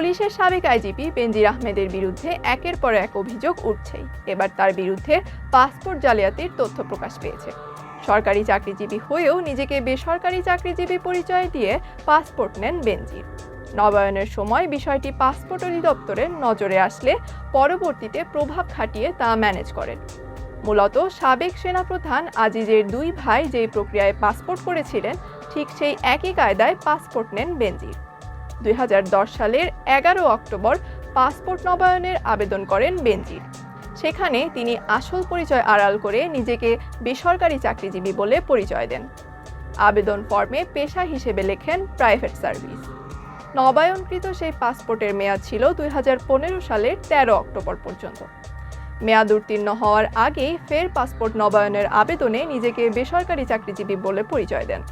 পুলিশের সাবেক আইজিপি বেনজির আহমেদের বিরুদ্ধে একের পর এক অভিযোগ উঠছেই। এবার তার বিরুদ্ধে পাসপোর্ট জালিয়াতির তথ্য প্রকাশ পেয়েছে। সরকারি চাকরিজীবী হয়েও নিজেকে বেসরকারি চাকরিজীবী পরিচয় দিয়ে পাসপোর্ট নেন বেনজির। নবায়নের সময় বিষয়টি পাসপোর্ট অধিদপ্তরের নজরে আসলে পরবর্তীতে প্রভাব খাটিয়ে তা ম্যানেজ করেন। মূলত সাবেক সেনাপ্রধান আজিজের দুই ভাই যেই প্রক্রিয়ায় পাসপোর্ট করেছিলেন, ঠিক সেই একই কায়দায় পাসপোর্ট নেন বেনজির। দুই হাজার দশ সালের এগারো অক্টোবর পাসপোর্ট নবায়নের আবেদন করেন বেনজির সেখানে তিনি আসল পরিচয় আড়াল করে নিজেকে বেসরকারি চাকরিজীবী বলে পরিচয় দেন। আবেদন ফর্মে পেশা হিসেবে লেখেন প্রাইভেট সার্ভিস। নবায়নকৃত সেই পাসপোর্টের মেয়াদ ছিল দুই হাজার পনেরো সালের তেরো অক্টোবর পর্যন্ত। মেয়াদ উত্তীর্ণ হওয়ার আগেই ফের পাসপোর্ট নবায়নের আবেদনে নিজেকে বেসরকারি চাকরিজীবী বলে পরিচয় দেন।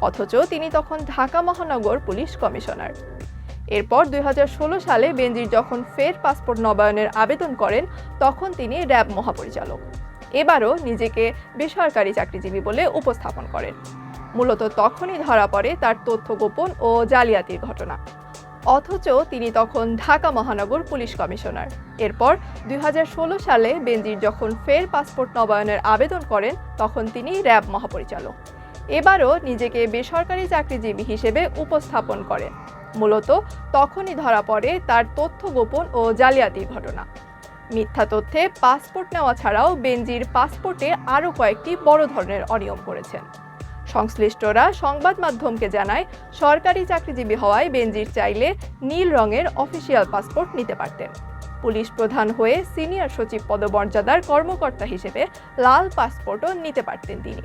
অথচ তিনি তখন ঢাকা মহানগর পুলিশ কমিশনার। এরপর দুই হাজার ষোলো সালে বেনজির যখন ফের পাসপোর্ট নবায়নের আবেদন করেন, তখন তিনি র্যাব মহাপরিচালক। এবারও নিজেকে বেসরকারি চাকরিজীবী বলে উপস্থাপন করেন। মূলত তখনই ধরা পড়ে তার তথ্য গোপন ও জালিয়াতির ঘটনা। অথচ তিনি তখন ঢাকা মহানগর পুলিশ কমিশনার। এরপর দুই হাজার ষোলো সালে বেনজির যখন ফের পাসপোর্ট নবায়নের আবেদন করেন, তখন তিনি র্যাব মহাপরিচালক। এবারও নিজেকে বেসরকারি চাকরিজীবী হিসেবে উপস্থাপন করেন মূলত তখনই ধরা পড়ে তার তথ্য গোপন ও জালিয়াতির ঘটনা। মিথ্যা তথ্যে পাসপোর্ট নেওয়া ছাড়াও বেনজির পাসপোর্টে আরও কয়েকটি বড় ধরনের অনিয়ম করেছেন। সংশ্লিষ্টরা সংবাদ মাধ্যমকে জানায়, সরকারি চাকরিজীবী হওয়ায় বেনজির চাইলে নীল রঙের অফিসিয়াল পাসপোর্ট নিতে পারতেন। পুলিশ প্রধান হয়ে সিনিয়র সচিব পদমর্যাদার কর্মকর্তা হিসেবে লাল পাসপোর্টও নিতে পারতেন তিনি।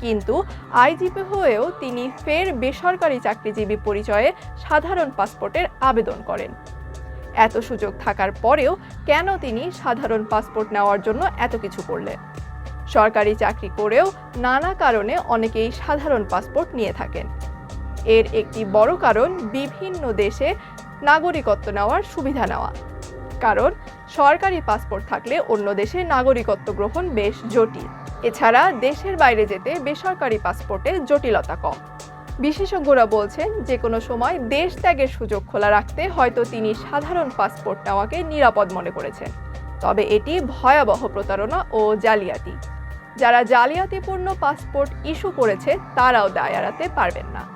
কিন্তু আইজিপি হয়েও তিনি ফের বেসরকারি চাকরিজীবী পরিচয়ে সাধারণ পাসপোর্টের আবেদন করেন। এত সুযোগ থাকার পরেও কেন তিনি সাধারণ পাসপোর্ট নেওয়ার জন্য এত কিছু করলেন? সরকারি চাকরি করেও নানা কারণে অনেকেই সাধারণ পাসপোর্ট নিয়ে থাকেন। এর একটি বড় কারণ বিভিন্ন দেশে নাগরিকত্ব নেওয়ার সুবিধা নেওয়া। কারণ সরকারি পাসপোর্ট থাকলে অন্য দেশে নাগরিকত্ব গ্রহণ বেশ জটিল। এছাড়া দেশের বাইরে যেতে বেসরকারি পাসপোর্টে জটিলতা কম। বিশেষজ্ঞরা বলছেন যে কোনো সময় দেশ ত্যাগের সুযোগ খোলা রাখতে হয়তো তিনি সাধারণ পাসপোর্ট নেওয়াকে নিরাপদ মনে করেছেন। তবে এটি ভয়াবহ প্রতারণা ও জালিয়াতি। যারা জালিয়াতিপূর্ণ পাসপোর্ট ইস্যু করেছে, তারাও দায় এড়াতে পারবেন না।